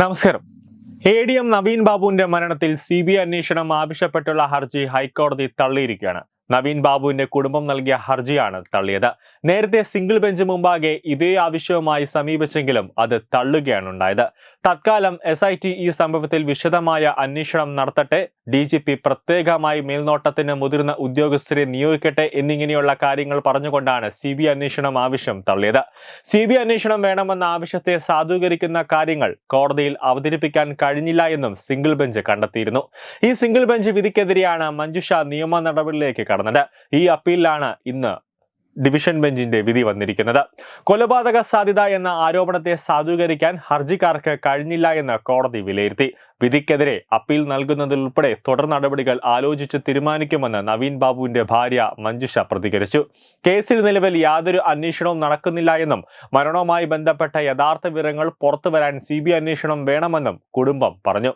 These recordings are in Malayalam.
നമസ്കാരം. എ ഡി എം നവീൻ ബാബുവിന്റെ മരണത്തിൽ സി ബി ഐ അന്വേഷണം ആവശ്യപ്പെട്ടുള്ള ഹർജി ഹൈക്കോടതി തള്ളിയിരിക്കുകയാണ്. നവീൻ ബാബുവിന്റെ കുടുംബം നൽകിയ ഹർജിയാണ് തള്ളിയത്. നേരത്തെ സിംഗിൾ ബെഞ്ച് മുമ്പാകെ ഇതേ ആവശ്യവുമായി സമീപിച്ചെങ്കിലും അത് തള്ളുകയാണ് ഉണ്ടായത്. തത്കാലം എസ് ഈ സംഭവത്തിൽ വിശദമായ അന്വേഷണം നടത്തട്ടെ ഡി പ്രത്യേകമായി മേൽനോട്ടത്തിന് മുതിർന്ന ഉദ്യോഗസ്ഥരെ നിയോഗിക്കട്ടെ എന്നിങ്ങനെയുള്ള കാര്യങ്ങൾ പറഞ്ഞുകൊണ്ടാണ് സി ബി അന്വേഷണം ആവശ്യം തള്ളിയത്. സി ബി അന്വേഷണം വേണമെന്ന ആവശ്യത്തെ സാധൂകരിക്കുന്ന കാര്യങ്ങൾ കോടതിയിൽ അവതരിപ്പിക്കാൻ കഴിഞ്ഞില്ല എന്നും സിംഗിൾ ബെഞ്ച് കണ്ടെത്തിയിരുന്നു. ഈ സിംഗിൾ ബെഞ്ച് വിധിക്കെതിരെയാണ് മഞ്ജുഷ നിയമ നടപടിയിലേക്ക് കടന്നത്. ഈ അപ്പീലിലാണ് ഇന്ന് ഡിവിഷൻ ബെഞ്ചിന്റെ വിധി വന്നിരിക്കുന്നത്. കൊലപാതക സാധ്യത എന്ന ആരോപണത്തെ സാധൂകരിക്കാൻ ഹർജിക്കാർക്ക് കഴിഞ്ഞില്ല എന്ന് കോടതി വിലയിരുത്തി. വിധിക്കെതിരെ അപ്പീൽ നൽകുന്നതിലുൾപ്പെടെ തുടർ നടപടികൾ ആലോചിച്ച് തീരുമാനിക്കുമെന്ന് നവീൻ ബാബുവിന്റെ ഭാര്യ മഞ്ജുഷ പ്രതികരിച്ചു. കേസിൽ നിലവിൽ യാതൊരു അന്വേഷണവും നടക്കുന്നില്ല എന്നും മരണവുമായി ബന്ധപ്പെട്ട യഥാർത്ഥ വിവരങ്ങൾ പുറത്തുവരാൻ സി ബി അന്വേഷണം വേണമെന്നും കുടുംബം പറഞ്ഞു.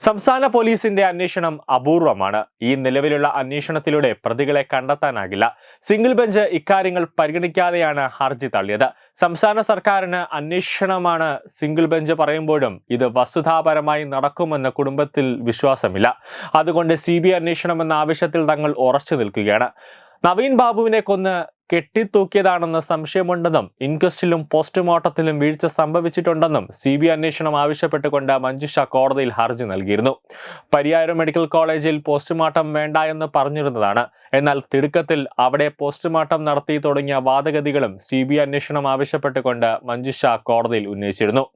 സംസ്ഥാന പോലീസിന്റെ അന്വേഷണം അപൂർവമാണ്. ഈ നിലവിലുള്ള അന്വേഷണത്തിലൂടെ പ്രതികളെ കണ്ടെത്താനാകില്ല. സിംഗിൾ ബെഞ്ച് ഇക്കാര്യങ്ങൾ പരിഗണിക്കാതെയാണ് ഹർജി തള്ളിയത്. സംസ്ഥാന സർക്കാരിന് അന്വേഷണമാണ് സിംഗിൾ ബെഞ്ച് പറയുമ്പോഴും ഇത് വസ്തുതാപരമായി നടക്കുമെന്ന് കുടുംബത്തിൽ വിശ്വാസമില്ല. അതുകൊണ്ട് സി ബി ഐ ആവശ്യത്തിൽ തങ്ങൾ ഉറച്ചു നിൽക്കുകയാണ്. നവീൻ ബാബുവിനെ കൊന്ന് കെട്ടിത്തൂക്കിയതാണെന്ന് സംശയമുണ്ടെന്നും ഇൻക്വസ്റ്റിലും പോസ്റ്റ്മോർട്ടത്തിലും വീഴ്ച സംഭവിച്ചിട്ടുണ്ടെന്നും സി ബി അന്വേഷണം ആവശ്യപ്പെട്ടുകൊണ്ട് മഞ്ജുഷ കോടതിയിൽ ഹർജി നൽകിയിരുന്നു. പരിയാരം മെഡിക്കൽ കോളേജിൽ പോസ്റ്റ്മോർട്ടം വേണ്ട എന്ന് പറഞ്ഞിരുന്നതാണ്. എന്നാൽ തിടുക്കത്തിൽ അവിടെ പോസ്റ്റ്മോർട്ടം നടത്തി തുടങ്ങിയ വാദഗതികളും സി ബി അന്വേഷണം ആവശ്യപ്പെട്ടുകൊണ്ട് മഞ്ജുഷ കോടതിയിൽ ഉന്നയിച്ചിരുന്നു.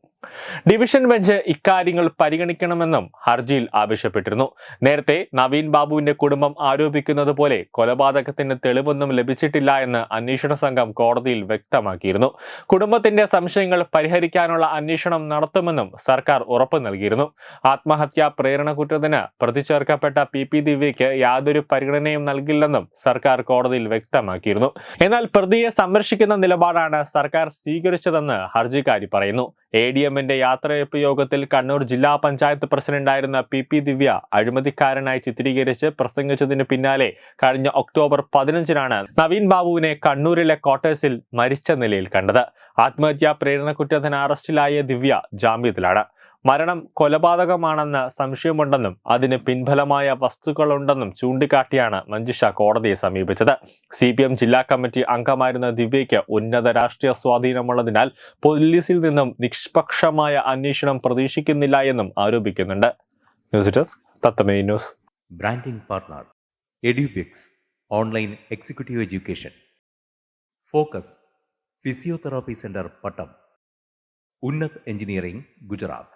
ഡിവിഷൻ ബെഞ്ച് ഇക്കാര്യങ്ങൾ പരിഗണിക്കണമെന്നും ഹർജിയിൽ ആവശ്യപ്പെട്ടിരുന്നു. നേരത്തെ നവീൻ ബാബുവിന്റെ കുടുംബം ആരോപിക്കുന്നത് പോലെ കൊലപാതകത്തിന് തെളിവൊന്നും ലഭിച്ചിട്ടില്ല എന്ന് അന്വേഷണ സംഘം കോടതിയിൽ വ്യക്തമാക്കിയിരുന്നു. കുടുംബത്തിന്റെ സംശയങ്ങൾ പരിഹരിക്കാനുള്ള അന്വേഷണം നടത്തുമെന്നും സർക്കാർ ഉറപ്പു നൽകിയിരുന്നു. ആത്മഹത്യാ പ്രേരണ കുറ്റത്തിന് പ്രതി ചേർക്കപ്പെട്ട പി പി ദിവ്യയ്ക്ക് യാതൊരു പരിഗണനയും നൽകില്ലെന്നും സർക്കാർ കോടതിയിൽ വ്യക്തമാക്കിയിരുന്നു. എന്നാൽ പ്രതിയെ സംരക്ഷിക്കുന്ന നിലപാടാണ് സർക്കാർ സ്വീകരിച്ചതെന്ന് ഹർജിക്കാരി പറയുന്നു. എ ഡി എമ്മിന്റെ യാത്രയപ്പ് യോഗത്തിൽ കണ്ണൂർ ജില്ലാ പഞ്ചായത്ത് പ്രസിഡന്റായിരുന്ന പി പി ദിവ്യ അഴിമതിക്കാരനായി ചിത്രീകരിച്ച് പ്രസംഗിച്ചതിന് പിന്നാലെ കഴിഞ്ഞ ഒക്ടോബർ പതിനഞ്ചിനാണ് നവീൻ ബാബുവിനെ കണ്ണൂരിലെ ക്വാർട്ടേഴ്സിൽ മരിച്ച നിലയിൽ കണ്ടത്. ആത്മഹത്യാ പ്രേരണ കുറ്റത്തിന് അറസ്റ്റിലായ ദിവ്യ ജാമ്യത്തിലാണ്. മരണം കൊലപാതകമാണെന്ന് സംശയമുണ്ടെന്നും അതിന് പിൻഫലമായ വസ്തുക്കളുണ്ടെന്നും ചൂണ്ടിക്കാട്ടിയാണ് മഞ്ജുഷ കോടതിയെ സമീപിച്ചത്. സി പി എം ജില്ലാ കമ്മിറ്റി അംഗമായിരുന്ന ദിവ്യയ്ക്ക് ഉന്നത രാഷ്ട്രീയ സ്വാധീനമുള്ളതിനാൽ പോലീസിൽ നിന്നും നിഷ്പക്ഷമായ അന്വേഷണം പ്രതീക്ഷിക്കുന്നില്ല എന്നും ആരോപിക്കുന്നുണ്ട്. News desk Thathamme news. Branding partner Edubix online executive education focus physiotherapy centre Pattom Unnat engineering Gujarat